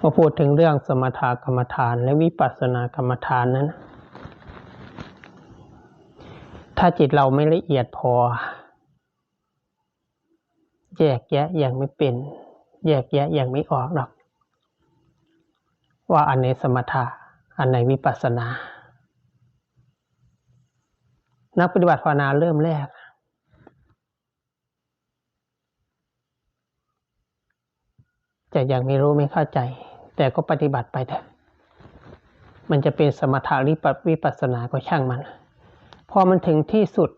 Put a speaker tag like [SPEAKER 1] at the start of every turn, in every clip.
[SPEAKER 1] พอพูดถึงเรื่องสมถกรรมฐานและวิปัสสนากรรมฐานนั้น ถ้าจิตเราไม่ละเอียดพอ แยกแยะอย่างไม่เป็น แยกแยะอย่างไม่ออกหรอก ว่าอันไหนสมถะอันไหนวิปัสสนา นักปฏิบัติภาวนาเริ่มแรกจะยังไม่รู้ไม่เข้าใจ แต่ก็ปฏิบัติไปเถอะมันจะเป็นสมถะหรือวิปัสสนาก็ช่างมัน พอมันถึงที่สุด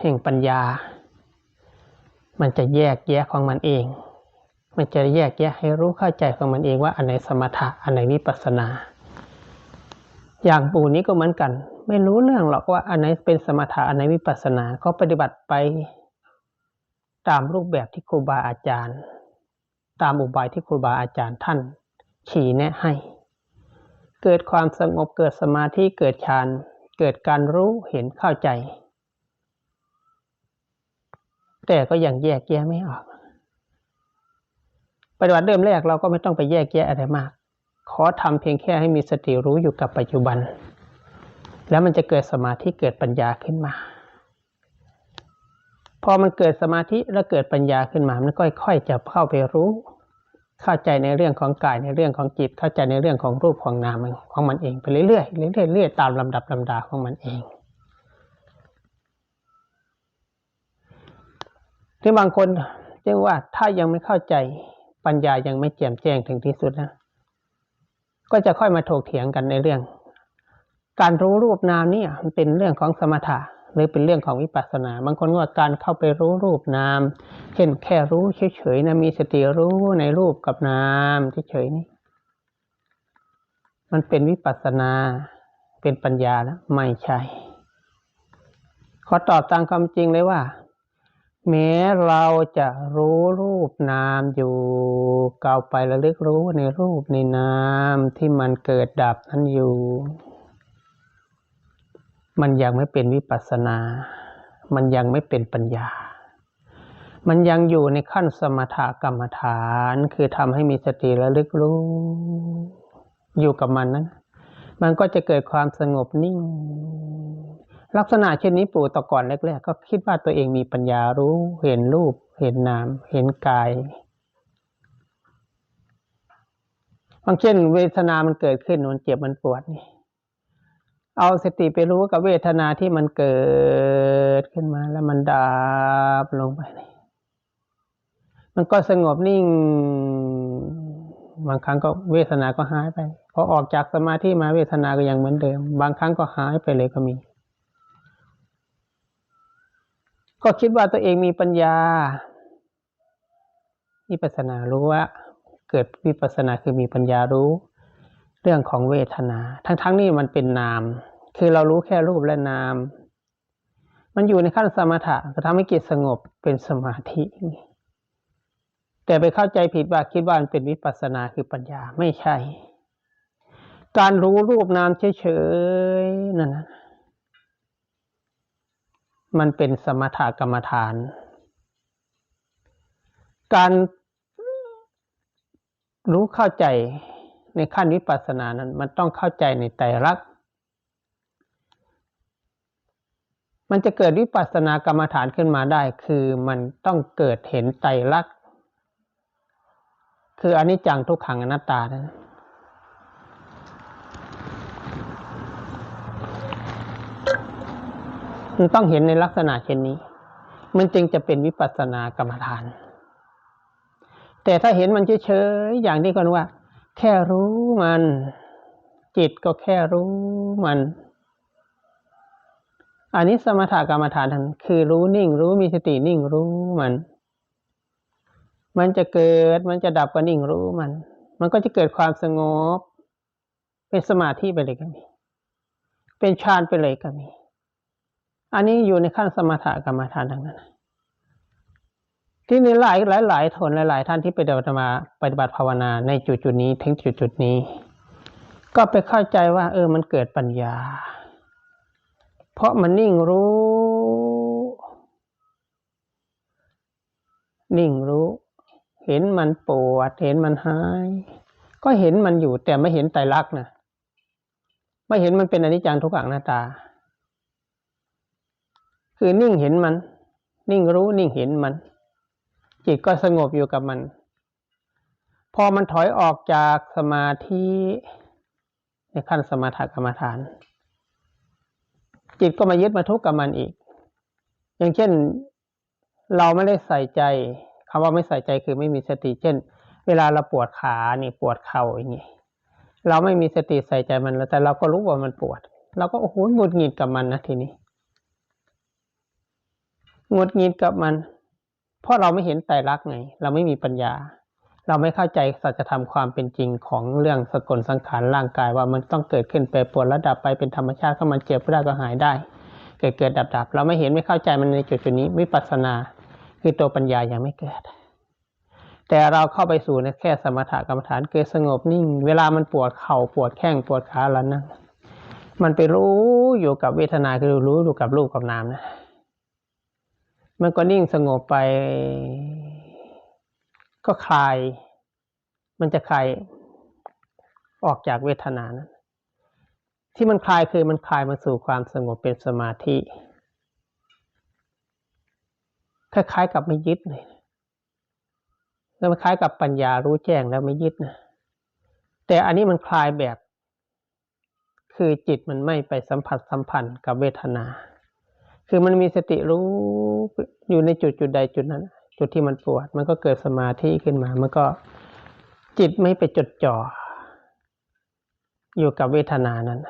[SPEAKER 1] แห่งปัญญา มันจะแยกแยะของมันเอง มันจะแยกแยะให้รู้เข้าใจของมันเองว่าอันไหนสมถะอันไหนวิปัสสนา อย่างปู่นี้ก็เหมือนกัน ไม่รู้เรื่องหรอกว่าอันไหนเป็นสมถะอันไหนวิปัสสนาก็ปฏิบัติไปตามรูปแบบที่ครูบาอาจารย์ ตามอุบายที่ครูบาอาจารย์ท่าน ชี้แนะให้ เกิดความสงบเกิดสมาธิเกิดฌานเกิดการรู้เห็นเข้าใจ แต่ก็ยังแยกแยะไม่ออก ปฏิบัติเริ่มแรกเราก็ไม่ต้องไปแยกแยะอะไรมาก ขอทำเพียงแค่ให้มีสติรู้อยู่กับปัจจุบัน แล้วมันจะเกิดสมาธิเกิดปัญญาขึ้นมา พอมันเกิดสมาธิแล้วเกิดปัญญาขึ้นมา มันก็ค่อยๆจะเข้าไปรู้ เข้าใจในเรื่องของกายในเรื่องของจิต เข้าใจในเรื่องของรูปของนามของมันเองไปเรื่อยๆเรื่อยๆเรื่อยๆตามลำดับลำดาของมันเองที่บางคนเรียกว่าถ้ายังไม่เข้าใจปัญญายังไม่แจ่มแจ้งถึงที่สุดนะก็จะค่อยมาถกเถียงกันในเรื่อง การรู้รูปนามนี่มันเป็นเรื่องของสมถะ หรือเป็นเรื่องของวิปัสสนา บางคนว่าการเข้าไปรู้รูปนาม เช่นแค่รู้เฉยๆนะมีสติรู้ในรูปกับนามเฉยๆนี่มันเป็นวิปัสสนาเป็นปัญญาแล้วไม่ใช่ ขอตอบตามความจริงเลยว่าแม้เราจะรู้รูปนามอยู่เก่าไประลึกรู้ในรูปในนามที่มันเกิดดับนั้นอยู่ มันยังไม่เป็นวิปัสสนา มันยังไม่เป็นปัญญา มันยังอยู่ในขั้นสมถกรรมฐาน คือทำให้มีสติระลึกรู้ อยู่กับมันนั้นมันก็จะเกิดความสงบนิ่ง ลักษณะเช่นนี้ปู่ตะก่อนแรกๆ ก็คิดว่าตัวเองมีปัญญารู้ เห็นรูป เห็นนาม เห็นกายบางเช่น เวทนามันเกิดขึ้นมันเจ็บมันปวดนี่ เอาสติไปรู้กับเวทนาที่มันเกิดขึ้นมาแล้วมันดับลงไป มันก็สงบนิ่ง บางครั้งก็เวทนาก็หายไป พอออกจากสมาธิมาเวทนาก็ยังเหมือนเดิม บางครั้งก็หายไปเลยก็มี ก็คิดว่าตัวเองมีปัญญาวิปัสนารู้ว่า เกิดวิปัสนาคือมีปัญญารู้ เรื่องของเวทนา ทั้งๆนี่มันเป็นนาม คือเรารู้แค่รูปและนาม มันอยู่ในขั้นสมถะจะทำให้จิตสงบเป็นสมาธิ แต่ไปเข้าใจผิดว่าคิดว่ามันเป็นวิปัสสนาคือปัญญาไม่ใช่ การรู้รูปนามเฉยๆนั่นนะมันเป็นสมถกรรมฐาน การรู้เข้าใจ ในขั้นวิปัสสนานั้น มันต้องเข้าใจในไตรลักษณ์มันจะเกิดวิปัสสนากรรมฐานขึ้นมาได้ คือมันต้องเกิดเห็นไตรลักษณ์คืออนิจจังทุกขังอนัตตานะมันต้องเห็นในลักษณะเช่นนี้ มันจึงจะเป็นวิปัสสนากรรมฐาน แต่ถ้าเห็นมันเฉยๆอย่างที่คนว่า แค่รู้มัน จิตก็แค่รู้มันอันนี้สมถกรรมฐานคือรู้นิ่ง รู้มีสตินิ่งรู้มัน มันจะเกิดมันจะดับก็นิ่งรู้มัน มันก็จะเกิดความสงบ เป็นสมาธิไปเลยก็มี เป็นฌานไปเลยก็มี อันนี้อยู่ในขั้นสมถกรรมฐานทั้งนั้น ที่นี่หลายหลายหลายทนหลายหลายท่านที่ไปเดินมาปฏิบัติภาวนาในจุดจุดนี้ถึงจุดจุดนี้ ก็ไปเข้าใจว่า เออมันเกิดปัญญา เพราะมันนิ่งรู้ นิ่งรู้ เห็นมันปวด เห็นมันหาย ก็ก็เห็นมันอยู่แต่ไม่เห็นไตรลักษณ์นะไม่เห็นมันเป็นอนิจจังทุกขังหน้าตา คือนิ่งเห็นมัน นิ่งรู้นิ่งเห็นมัน จิตก็สงบอยู่กับมัน พอมันถอยออกจากสมาธิในขั้นสมถกรรมฐาน จิตก็มายึดมาทุกข์กับมันอีก อย่างเช่นเราไม่ได้ใส่ใจคำว่าไม่ใส่ใจคือไม่มีสติ เช่น เวลาเราปวดขานี่ปวดเข่าอย่างนี้เราไม่มีสติใส่ใจมันแล้วแต่เราก็รู้ว่ามันปวด เราก็โอ้โหงุดหงิดกับมันนะทีนี้งุดหงิดกับมัน เพราะเราไม่เห็นไตรลักษณ์ไง เราไม่มีปัญญา เราไม่เข้าใจสัจธรรมความเป็นจริงของเรื่องสกลสังขารร่างกายว่ามันต้องเกิดขึ้นแปปวนระดับไปเป็นธรรมชาติเข้ามันเจ็บไม่ได้ก็หายได้ เกิดเกิดดับดับเราไม่เห็นไม่เข้าใจมันในจุดจุดนี้วิปัสสนา คือตัวปัญญายังไม่เกิด แต่เราเข้าไปสู่ในแค่สมถกรรมฐานเกิดสงบนิ่ง เวลามันปวดเข่าปวดแข้งปวดขาแล้วนะมันไปรู้อยู่กับเวทนาคือรู้อยู่กับรูปกับนามนะ มันก็นิ่งสงบไป ก็คลาย มันจะคลายออกจากเวทนานั้นที่มันคลายคือมันคลายมาสู่ความสงบเป็นสมาธิคล้ายๆกับไม่ยึดเลยแล้วมันคล้ายกับปัญญารู้แจ้งแล้วไม่ยึดนะแต่อันนี้มันคลายแบบ คือจิตมันไม่ไปสัมผัสสัมพันธ์กับเวทนา คือมันมีสติรู้อยู่ในจุดจุดใดจุดนั้น จุดที่มันปวด มันก็เกิดสมาธิขึ้นมา มันก็จิตไม่ไปจดจ่อ อยู่กับเวทนานั้น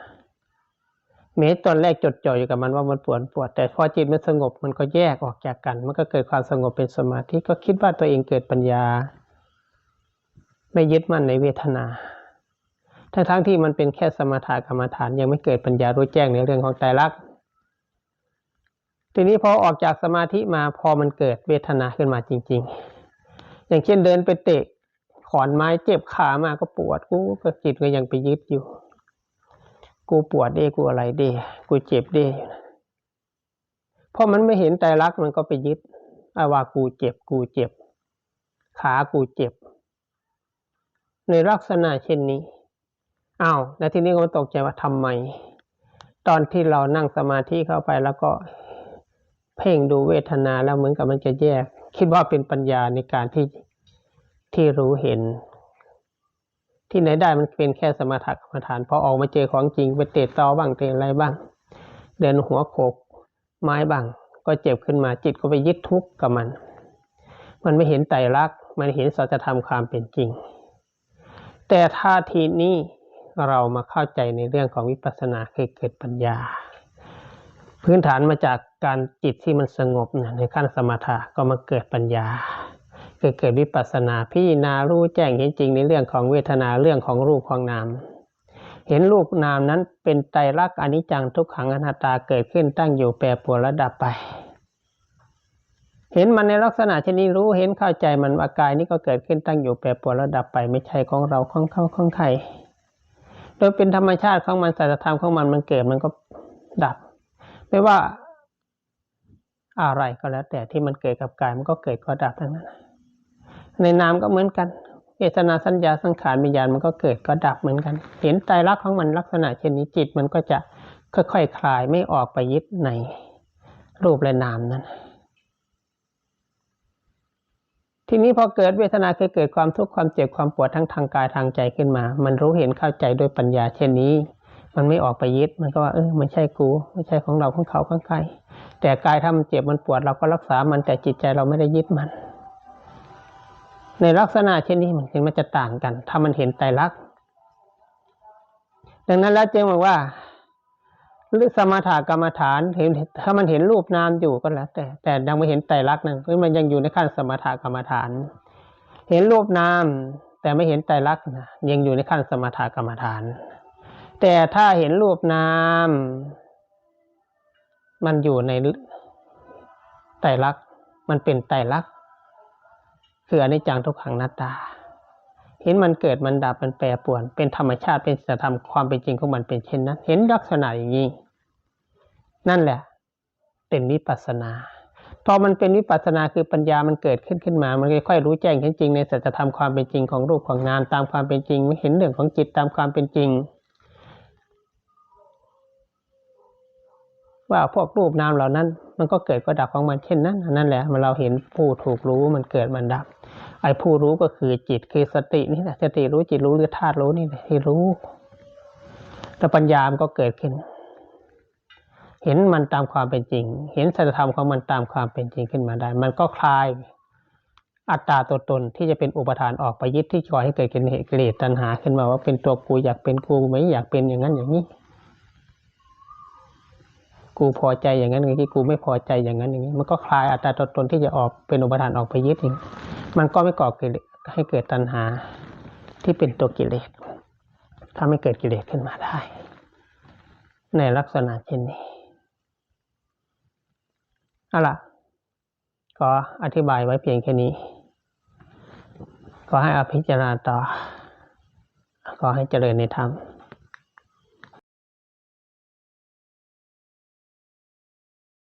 [SPEAKER 1] เมตตอนแรกจดจ่ออยู่กับมันว่ามันปวดปวด แต่พอจิตมันสงบมันก็แยกออกจากกัน มันก็เกิดความสงบเป็นสมาธิก็คิดว่าตัวเองเกิดปัญญา ไม่ยึดมั่นในเวทนาทั้งทั้งที่มันเป็นแค่สมถกรรมฐานยังไม่เกิดปัญญารู้แจ้งในเรื่องของใจรัก ทีนี้พอออกจากสมาธิมาพอมันเกิดเวทนาขึ้นมาจริง ๆ อย่างเช่นเดินไปเตะขอนไม้เจ็บขามาก็ปวดกูก็จิตก็ยังไปยึดอยู่ กูปวดเด้กูอะไรเด้กูเจ็บเด้อยู่นะพราะมันไม่เห็นใจรักมันก็ไปยึดอาว่ากูเจ็บกูเจ็บ ขากูเจ็บ ในลักษณะเช่นนี้อ้าวแล้วทีนี้ก็ตกใจว่าทำไม ตอนที่เรานั่งสมาธิเข้าไปแล้วก็ เพ่งดูเวทนาแล้วเหมือนกับมันจะแยก คิดว่าเป็นปัญญาในการที่ที่รู้เห็น ที่ไหนได้มันเป็นแค่สมถะกรรมฐานพอออกมาเจอของจริงไปเตะตอบ้างเตะอะไรบ้าง เดินหัวโขกไม้บ้าง ก็เจ็บขึ้นมาจิตก็ไปยึดทุกข์กับมัน มันไม่เห็นไตรลักษณ์มันเห็นสัจธรรมความเป็นจริง แต่ท่าทีนี้เรามาเข้าใจในเรื่องของวิปัสสนาคือเกิดปัญญา พื้นฐานมาจากการจิตที่มันสงบในขั้นสมถะก็มาเกิดปัญญาคือเกิดวิปัสนาพิจารณารู้แจ้งเห็นจริงในเรื่องของเวทนาเรื่องของรูปของนาม เห็นรูปนามนั้นเป็นไตรลักษณ์อนิจจังทุกขังอนัตตาเกิดขึ้นตั้งอยู่แปรปรวนระดับไป เห็นมันในลักษณะเช่นนี้รู้เห็นเข้าใจมันว่ากายนี้ก็เกิดขึ้นตั้งอยู่แปรปรวนระดับไป ไม่ใช่ของเราของเขาของใครโดยเป็นธรรมชาติของมันสัจธรรมของมันมันเกิดมันก็ดับ ไม่ว่าอะไรก็แล้ว แต่ที่มันเกิดกับกายมันก็เกิดก็ดับทั้งนั้น ในนามก็เหมือนกันเวทนาสัญญาสังขารวิญญาณมันก็เกิดก็ดับเหมือนกัน เห็นใจรักของมันลักษณะเช่นนี้จิตมันก็จะค่อยๆคคลายไม่ออกไปยึดในรูปและนามนั้น ทีนี้พอเกิดเวทนาคือเกิดความทุกข์ความเจ็บความปวดทั้งทางกายทางใจขึ้นมา มันรู้เห็นเข้าใจด้วยปัญญาเช่นนี้ มันไม่ออกไปยึดมันก็ว่าเออไม่ใช่กูไม่ใช่ของเราของเขาของใครแต่กายถ้ามันเจ็บมันปวดเราก็รักษามันแต่จิตใจเราไม่ได้ยึดมัน ในลักษณะเช่นนี้มันมันจะต่างกัน ถ้ามันเห็นไตรลักษณ์ดังนั้นแล้วจึงบอกว่าหรือสมถกรรมฐานเห็นถ้ามันเห็นรูปนามอยู่ก็แล้ว แต่แต่ยังไม่เห็นไตรลักษณ์นั่นคือมันยังอยู่ในขั้นสมถกรรมฐาน เห็นรูปนามแต่ไม่เห็นไตรลักษณ์ยังอยู่ในขั้นสมถกรรมฐาน แต่ถ้าเห็นรูปนาม มันอยู่ในไตรลักษณ์มันเป็นไตรลักษณ์คืออนิจจังทุกขังนัตตา เห็นมันเกิดมันดับมันแปรปรวน เป็นธรรมชาติเป็นสัจธรรมความเป็นจริงของมันเป็นเช่นนั้น เห็นลักษณะอย่างนี้นั่นแหละ เป็นวิปัสนาพอมันเป็นวิปัสสนาคือปัญญามันเกิดขึ้นขึ้นมา มันค่อยๆรู้แจ้งเห็นจริงในสัจธรรมความเป็นจริงของรูปของนามตามความเป็นจริงไม่เห็นเรื่องของจิตตามความเป็นจริง ว่าพวกรูปนามเหล่านั้น มันก็เกิดก็ดับของมันเช่นนั้นนั่นแหละมันเราเห็นผู้ถูกรู้มันเกิดมันดับ ไอ้ผู้รู้ก็คือจิตคือสตินี่แหละสติรู้จิตรู้หรือธาตุรู้นี่แหละที่รู้แต่ปัญญามันก็เกิดขึ้น เห็นมันตามความเป็นจริง เห็นสัจธรรมของมันตามความเป็นจริงขึ้นมาได้ มันก็คลายอัตตาตัวตนที่จะเป็นอุปทานออกไปยึดที่ก่อให้เกิดกิเลสตัณหาขึ้นมาว่าเป็นตัวกูอยากเป็นกูไม่อยากเป็นอย่างนั้นอย่างนี้ กูพอใจอย่างนั้นอย่างนี้กูไม่พอใจอย่างนั้นอย่างนี้ มันก็คลายอัตตาตัวตนที่จะออกเป็นอุปทานออกไปยึดเองมันก็ไม่ก่อเกิเลสให้เกิดตัณหาที่เป็นตัวกิเลสทำให้เกิดกิเลสขึ้นมาได้ ในลักษณะเช่นนี้เอาล่ะก็อธิบายไว้เพียงแค่นี้ขอให้อภิจารณาต่อขอให้เจริญในธรรม